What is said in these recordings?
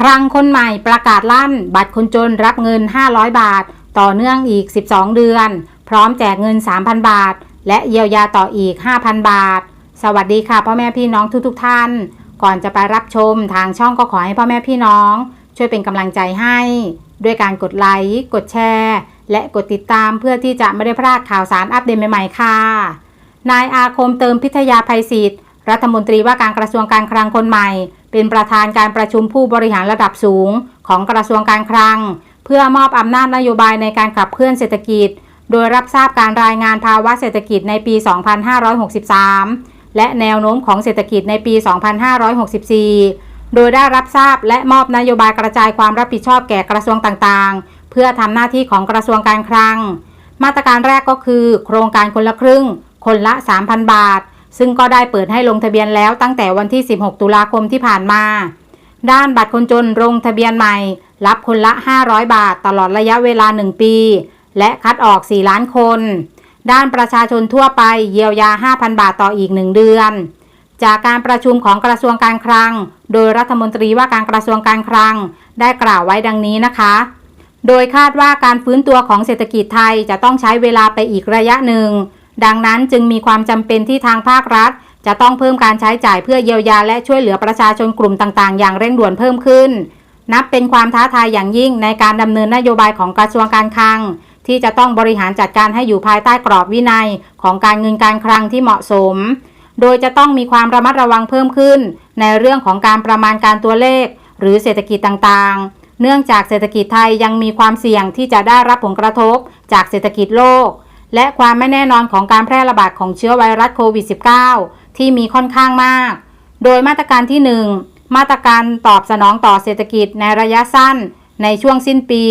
ครั้งคนใหม่ประกาศลั่น บัตรคนจนรับเงิน 500 บาท ต่อเนื่องอีก 12 เดือน พร้อมแจกเงิน 3,000 บาท และเยียวยาต่ออีก 5,000 บาท สวัสดีค่ะพ่อแม่พี่น้องทุกๆทท่าน ก่อนจะไปรับชมทางช่องก็ขอให้พ่อแม่พี่น้อง ช่วยเป็นกำลังใจให้ ด้วยการกดไลค์กดแชร์ และกดติดตามเพื่อที่จะไม่ได้พลาดข่าวสารอัปเดตใหม่ๆค่ะนายอาคมเติมพิทยาภัยศิษย์รัฐมนตรีว่าการกระทรวงการคลังคนใหม่ เป็นประธานการประชุมผู้บริหารระดับสูง ของกระทรวงการคลัง เพื่อมอบอำนาจนโยบายในการขับเคลื่อนเศรษฐกิจ โดยรับทราบการรายงานภาวะเศรษฐกิจในปี 2563 และแนวโน้มของเศรษฐกิจในปี 2564 โดยได้รับทราบและมอบนโยบายกระจายความรับผิดชอบแก่กระทรวงต่างๆ เพื่อทำหน้าที่ของกระทรวงการคลัง มาตรการแรกก็คือ โครงการคนละครึ่ง คนละ 3,000 บาท ซึ่งก็ได้เปิดให้ลงทะเบียนแล้วตั้งแต่วันที่ 16 ตุลาคมที่ผ่านมา ด้านบัตรคนจนลงทะเบียนใหม่ รับคนละ 500 บาทตลอดระยะเวลา 1 ปี และคัดออก 4 ล้านคน ด้านประชาชนทั่วไปเยียวยา 5,000 บาทต่ออีก 1 เดือน จากการประชุมของกระทรวงการคลัง โดยรัฐมนตรีว่าการกระทรวงการคลัง ได้กล่าวไว้ดังนี้นะคะ โดยคาดว่าการฟื้นตัวของเศรษฐกิจไทยจะต้องใช้เวลาไปอีกระยะหนึ่ง ดังนั้นจึงมีความจำเป็นที่ทางภาครัฐ จะต้องเพิ่มการใช้จ่ายเพื่อเยียวยาและช่วยเหลือประชาชนกลุ่มต่างๆ อย่างเร่งด่วนเพิ่มขึ้น นับเป็นความท้าทายอย่างยิ่งในการดำเนินนโยบายของกระทรวงการคลัง ที่จะต้องบริหารจัดการให้อยู่ภายใต้กรอบวินัยของการเงินการคลังที่เหมาะสม โดยจะต้องมีความระมัดระวังเพิ่มขึ้น ในเรื่องของการประมาณการตัวเลข หรือเศรษฐกิจต่างๆ เนื่องจากเศรษฐกิจไทยยังมีความเสี่ยงที่จะได้รับผลกระทบ จากเศรษฐกิจโลก และความไม่แน่นอนของการแพร่ระบาดของเชื้อไวรัสโควิด -19 ที่มีค่อนข้างมาก โดยมาตรการที่ 1 มาตรการตอบสนองต่อเศรษฐกิจในระยะสั้น ในช่วงสิ้นปี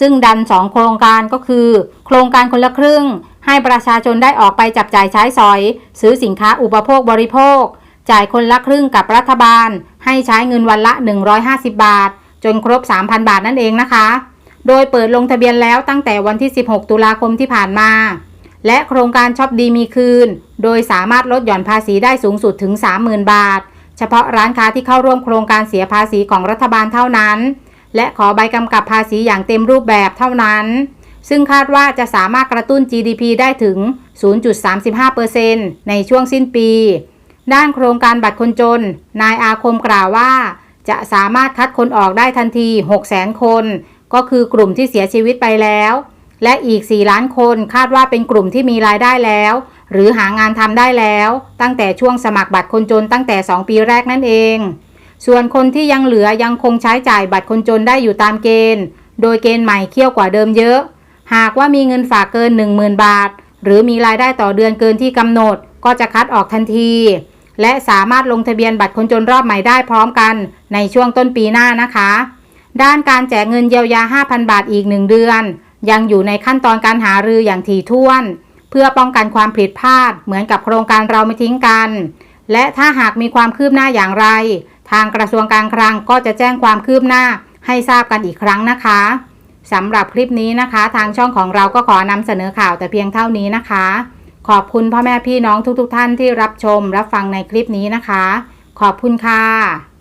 ซึ่งดัน 2 โครงการก็คือ โครงการคนละครึ่ง ให้ประชาชนได้ออกไปจับจ่ายใช้สอย ซื้อสินค้าอุปโภคบริโภค จ่ายคนละครึ่งกับรัฐบาล ให้ใช้เงินวันละ 150 บาท จนครบ 3,000 บาทนั่นเองนะคะ โดยเปิดลงทะเบียนแล้วตั้งแต่วันที่ 16 ตุลาคมที่ผ่านมา และโครงการช็อปดีมีคืน โดยสามารถลดหย่อนภาษีได้สูงสุดถึง 30,000 บาท เฉพาะร้านค้าที่เข้าร่วมโครงการเสียภาษีของรัฐบาลเท่านั้น และขอใบกำกับภาษีอย่างเต็มรูปแบบเท่านั้น ซึ่งคาดว่าจะสามารถกระตุ้น GDP ได้ถึง 0.35%ในช่วงสิ้นปี ด้านโครงการบัตรคนจน นายอาคมกล่าวว่า จะสามารถคัดคนออกได้ทันที 600,000 คน ก็คือกลุ่มที่เสียชีวิตไปแล้ว และอีก 4 ล้านคนคาดว่าเป็นกลุ่มที่มีรายได้แล้ว หรือหางานทำได้แล้ว ตั้งแต่ช่วงสมัครบัตรคนจนตั้งแต่ 2 ปีแรกนั่นเอง ส่วนคนที่ยังเหลือยังคงใช้จ่ายบัตรคนจนได้อยู่ตามเกณฑ์ โดยเกณฑ์ใหม่เคี่ยวกว่าเดิมเยอะ หากว่ามีเงินฝากเกิน 10,000 บาท หรือมีรายได้ต่อเดือนเกินที่กำหนด ก็จะคัดออกทันที และสามารถลงทะเบียนบัตรคนจนรอบใหม่ได้พร้อมกัน ในช่วงต้นปีหน้านะคะ ด้านการแจกเงินเยียวยา 5,000 บาทอีก 1 เดือน ยังอยู่ในขั้นตอนการหารืออย่างถี่ถ้วน เพื่อป้องกันความผิดพลาด เหมือนกับโครงการเราไม่ทิ้งกัน และถ้าหากมีความคืบหน้าอย่างไร ทางกระทรวงการคลังก็จะแจ้งความคืบหน้าให้ทราบกันอีกครั้งนะคะสำหรับคลิปนี้นะคะ ทางช่องของเราก็ขอนำเสนอข่าวแต่เพียงเท่านี้นะคะ ขอบคุณพ่อแม่พี่น้องทุกๆทท่านที่รับชมรับฟังในคลิปนี้นะคะ ขอบคุณค่ะ